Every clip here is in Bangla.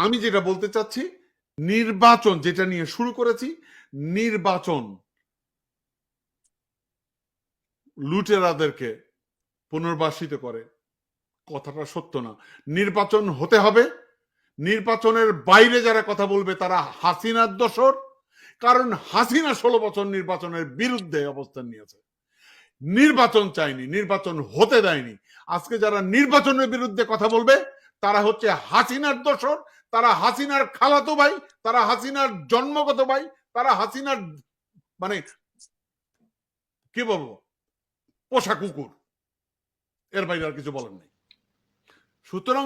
আমি যেটা বলতে চাচ্ছি, নির্বাচন যেটা নিয়ে শুরু করেছি, নির্বাচন লুটেরাদেরকে পুনর্বাসিত করে। কথাটা সত্য না। নির্বাচন হতে হবে। নির্বাচনের বাইরে যারা কথা বলবে তারা হাসিনার দোসর কারণ হাসিনা ষোলো বছর নির্বাচনের বিরুদ্ধে অবস্থান নিয়েছে। নির্বাচন চাইনি নির্বাচন হতে দেয়নি। আজকে যারা নির্বাচনের বিরুদ্ধে কথা বলবে, তারা হচ্ছে হাসিনার দোসর তারা হাসিনার খালাতো ভাই তারা হাসিনার জন্মগত ভাই তারা হাসিনার মানে কি বলব? পোষা কুকুর। এর বাইরে আর কিছু বলেন নাই। সুতরাং।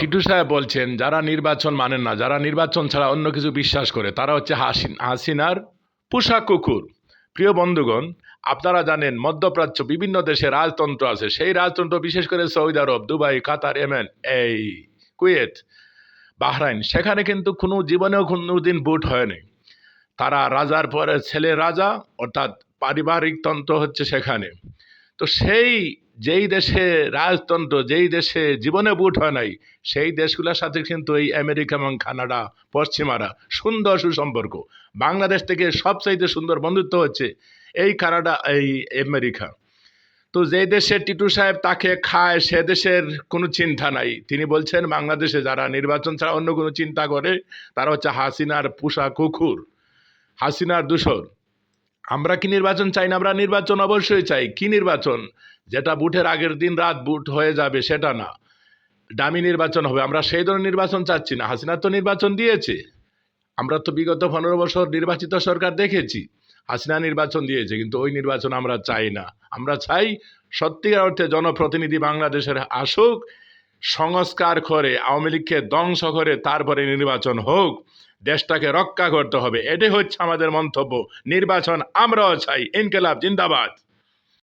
টিটু সাহেব বলছেন যারা নির্বাচন মানেন না যারা নির্বাচন ছাড়া অন্য কিছু বিশ্বাস করে তারা হচ্ছে হাসিন হাসিনার পোশাক কুকুর। প্রিয় বন্ধুগণ আপনারা জানেন মধ্যপ্রাচ্য বিভিন্ন দেশে রাজতন্ত্র আছে। সেই রাজতন্ত্র বিশেষ করে Saudi Arab Dubai Qatar Yemen এই কুয়েত। বাহরাইন, সেখানে কিন্তু কোনো জীবনেও কোনোদিন ভোট হয়নি। তারা রাজার পরে ছেলে রাজা, অর্থাৎ পারিবারিক তন্ত্র হচ্ছে সেখানে। তো সেই যেই দেশে রাজতন্ত্র, যেই দেশে জীবনে বুট হয় নাই, সেই দেশগুলোর সাথে কিন্তু এই আমেরিকা এবং কানাডা, পশ্চিমারা সুন্দর সুসম্পর্ক। বাংলাদেশ থেকে সবচাইতে সুন্দর বন্ধুত্ব হচ্ছে এই কানাডা, এই আমেরিকা। তো যে দেশে টিটু সাহেব তাকে খায়, সে দেশের কোনো চিন্তা নাই। তিনি বলছেন, বাংলাদেশে যারা নির্বাচন ছাড়া অন্য কোনো চিন্তা করে, তারা হচ্ছে হাসিনার পোষা কুকুর, হাসিনার দূষর আমরা কি নির্বাচন চাই না? আমরা নির্বাচন অবশ্যই চাই। কি নির্বাচন? যেটা বুথের আগের দিন রাত বুট হয়ে যাবে, সেটা না। দামি নির্বাচন হবে। আমরা সেই ধরনের নির্বাচন চাচ্ছি না। হাসিনা তো নির্বাচন দিয়েছে। আমরা তো বিগত পনেরো বছর নির্বাচিত সরকার দেখেছি। হাসিনা নির্বাচন দিয়েছে, কিন্তু ওই নির্বাচন আমরা চাই না। আমরা চাই সত্যিকার অর্থে জনপ্রতিনিধি বাংলাদেশের আসুক, সংস্কার করে, আওয়ামী লীগকে ধ্বংস করে তারপরে নির্বাচন হোক, দেশটাকে রক্ষা করতে হবে। এটাই হচ্ছে আমাদের মন্তব্য। নির্বাচন আমরাও চাই। ইনকেলাব, জিন্দাবাদ।